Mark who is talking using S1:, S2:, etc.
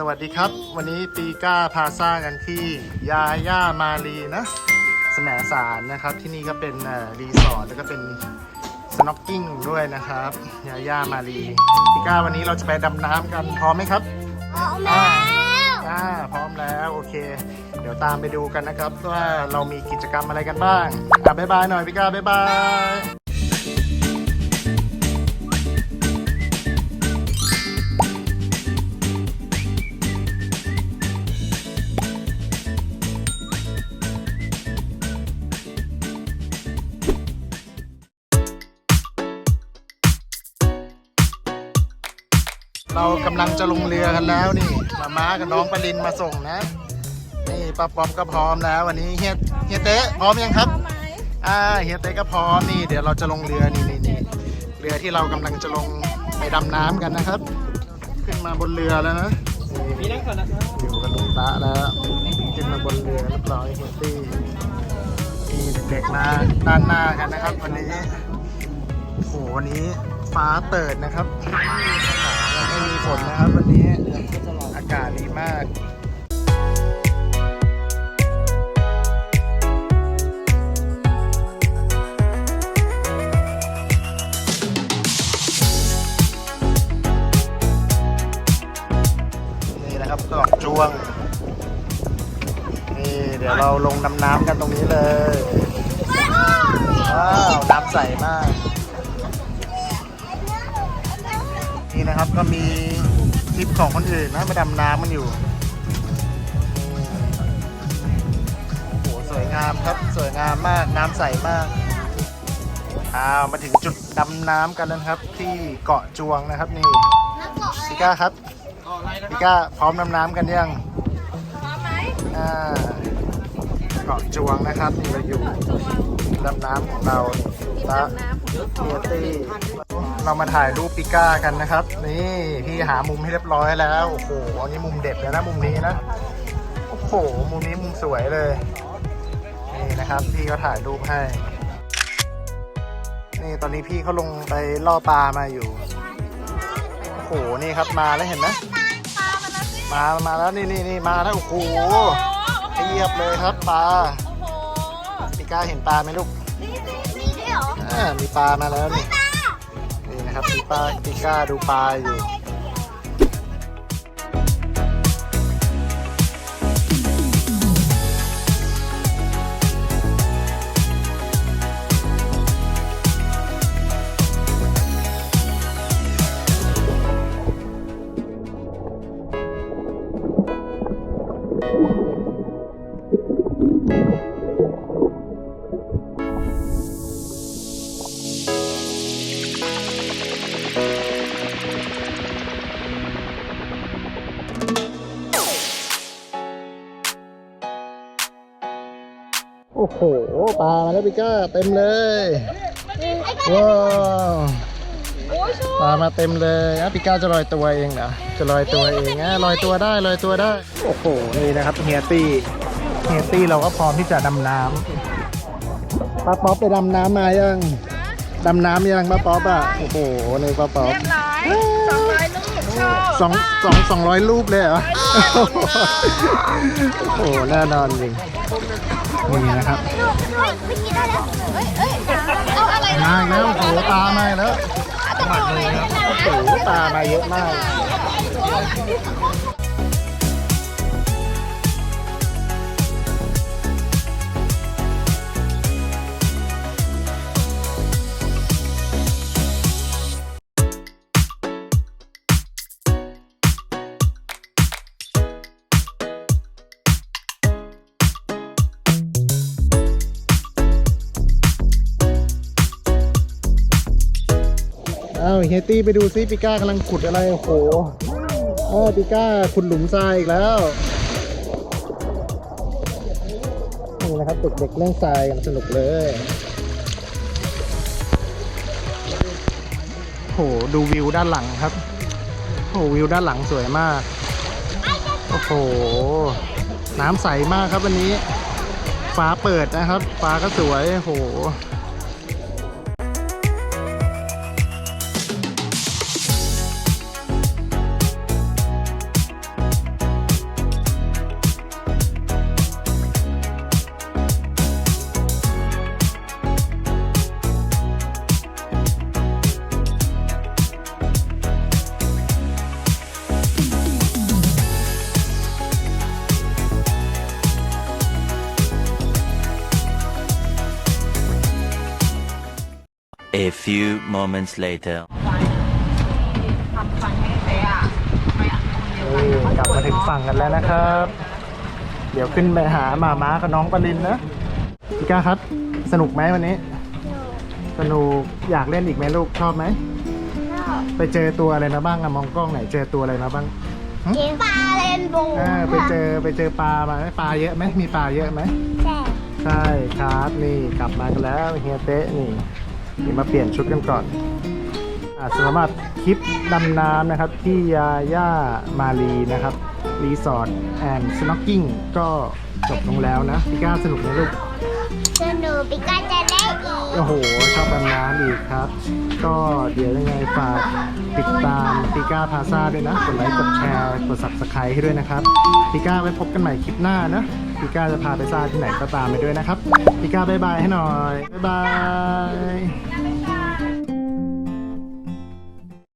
S1: สวัสดีครับ วันนี้ปีก้าพาซ่ากันที่ยาย่ามารีนะสมสารนะครับที่นี่ก็เป็นเอ่อรีสอร์ทแล้วก็เป็นสน็อกกิ้งด้วยนะครับยาย่ามารีปีก้าวันนี้เราจะไปดำน้ำกันพร้อมไหมครับ
S2: เอาแล้ว
S1: อ่าพร้อมแล้วโอเค เดี๋ยวตามไปดูกันนะครับว่าเรามีกิจกรรมอะไรกันบ้างอะบ๊ายบายหน่อยพี่ก้าบ๊ายบาย เรากำลังจะลงเรือกันแล้วนี่มาม้ากับน้องปรินมาส่งนะ นี่ป้าป๊อมก็พร้อมแล้ว วันนี้เฮียเฮียเต๊ะพร้อมยังครับอ่าเฮียเต๊ะก็พร้อมนี่เดี๋ยวเราจะลงเรือนี่นี่นี่เรือที่เรากำลังจะลงไปดำน้ำกันนะครับ ขึ้นมาบนเรือแล้วนะนี่
S3: มีนั่งก่อนนะครับ
S1: อยู่กับลุงตะแล้วขึ้นมาบนเรือเรียบร้อยเฮียตี้มีเด็กๆมาด้านหน้ากันนะครับ วันนี้โอ้โหวันนี้ฟ้าเปิดนะครับไม่มีฝ นนะครับวันนี้อากาศดีมากนี่นะครับกาะจวง นี่เดี๋ยวเราลงดำน้ำกันตรงนี้เลย ว้าว น้ำใสมาก นี่นะครับ ก็มีทริปของคนอื่นนะมาดำน้ำมันอยู่โอ้โหสวยงามครับสวยงามมากน้ำใสมากอ้าวมาถึงจุดดำน้ำกันแล้วนะครับ ที่เกาะจวงนะครับนี่พี่ก้าครับ
S3: อ๋ออะไรนะค
S1: พี่
S3: รับ
S1: ก้าพร้อมดำน้ำกันยัง
S2: พร้อมไหม
S1: อ่าเกาะจวงนะครับนี่เราอยู่ดำน้ำของเราตะเทียตี้ เรามาถ่ายรูปปิก้ากันนะครับ นี่พี่หามุมให้เรียบร้อยแล้ว โอ้โห อันนี้มุมเด็ดเลยนะมุมนี้นะ โอ้โห มุมนี้มุมสวยเลย นี่นะครับ พี่ก็ถ่ายรูปให้ นี่ตอนนี้พี่เขาลงไปล่อปลามาอยู่ โอ้โห นี่ครับมาแล้วเห็นไหม
S2: ปลามันแล้วสิ
S1: มา มาแล้วนี่นี่นี่มาแล้วโอ้โหเทียบเลยครับปลา
S2: โอ้โห
S1: พี่ก้าเห็นปลาไหมลูก
S2: นี่นี่มีด้วยเหรอ
S1: อ่ามีปลามาแล้วนี่ นะครับพี่ป้าพี่ก้าดูปลาอยู่ โอ้โหปลามาแล้วพี่ก้าเต็มเลยว้าว
S2: โอ้ยชู
S1: ปลามาเต็มเลยอะพี่ก้าจะลอยตัวเองเหรอจะลอยตัวเองอะลอยตัวได้ลอยตัวได้โอ้โหนี่นะครับเฮียตี้เฮียตี้เราก็พร้อมที่จะดำน้ำป้าป๊อปไปดำน้ำมายังดำน้ำยังป้าป๊อปอะโอ้โหนี่ป้าป๊อป
S2: เรียบร้อยสองร้อยลูกชอบ
S1: สองสองสองร้อยรูปเลยเหรอ โอ้โหแน่นอนจริง นี่นะครับ
S2: ลูกลูกไม่กินได้แล้วเฮ้ยเฮ้ยเอาอะไร
S1: มาอีกแล้วโอ้โหปลามาอีกแล้วหมักเลยครับโอ้โหปลามาเยอะมาก อ้าเฮยตี้ไปดูซิปิก้ากำลังขุดอะไรโอ้โหอ้อปิก้าขุดหลุมทรายอีกแล้วนี่นะครับเด็กๆเล่นทรายกันสนุกเลยโอ้โหดูวิวด้านหลังครับโอ้โหวิวด้านหลังสวยมากโอ้โหน้ำใสมากครับวันนี้ ฟ้าเปิดนะครับ ฟ้าก็สวยโอ้โห
S3: A few moments later.
S1: นี่กลับมาถึงฝั่งกันแล้วนะครับ เดี๋ยวขึ้นไปหาหมาม้ากับน้องปรินนะพี่ก้าครับ สนุกไหมวันนี้ สนุก อยากเล่นอีกไหมลูก ชอบไหม ไปเจอตัวอะไรมาบ้างอะมองกล้องไหนเจอตัวอะไรมาบ้าง
S2: เจปลาเรนโบว์
S1: เออไปเจอไปเจอปลามาไหมปลาเยอะไหมมีปลาเยอะไหม
S2: ใช่
S1: ใช่ครับนี่กลับมากันแล้วเฮียเต๊ะนี่ เดี๋ยวมาเปลี่ยนชุดกันก่อนอ่าสำหรับคลิปดำน้ำนะครับที่ยาย่ามาลีนะครับรีสอร์ทแอนด์สโนว์กิ้งก็จบลงแล้วนะพี่ก้าสนุกไหมลูก
S2: สนุกปิก้าจะได้อีก
S1: โอ้โห ชอบดำน้ำอีกครับ ก็เดี๋ยวยังไงฝากติดตามปิก้าพาซาด้วยนะ กดไลค์ กดแชร์ กด subscribe ให้ด้วยนะครับปิก้าไว้พบกันใหม่คลิปหน้านะ พี่ก้าจะพาไปซ่าที่ไหนก็ตามไปด้วยนะครับ พี่ก้าบายบายให้หน่อยบายบาย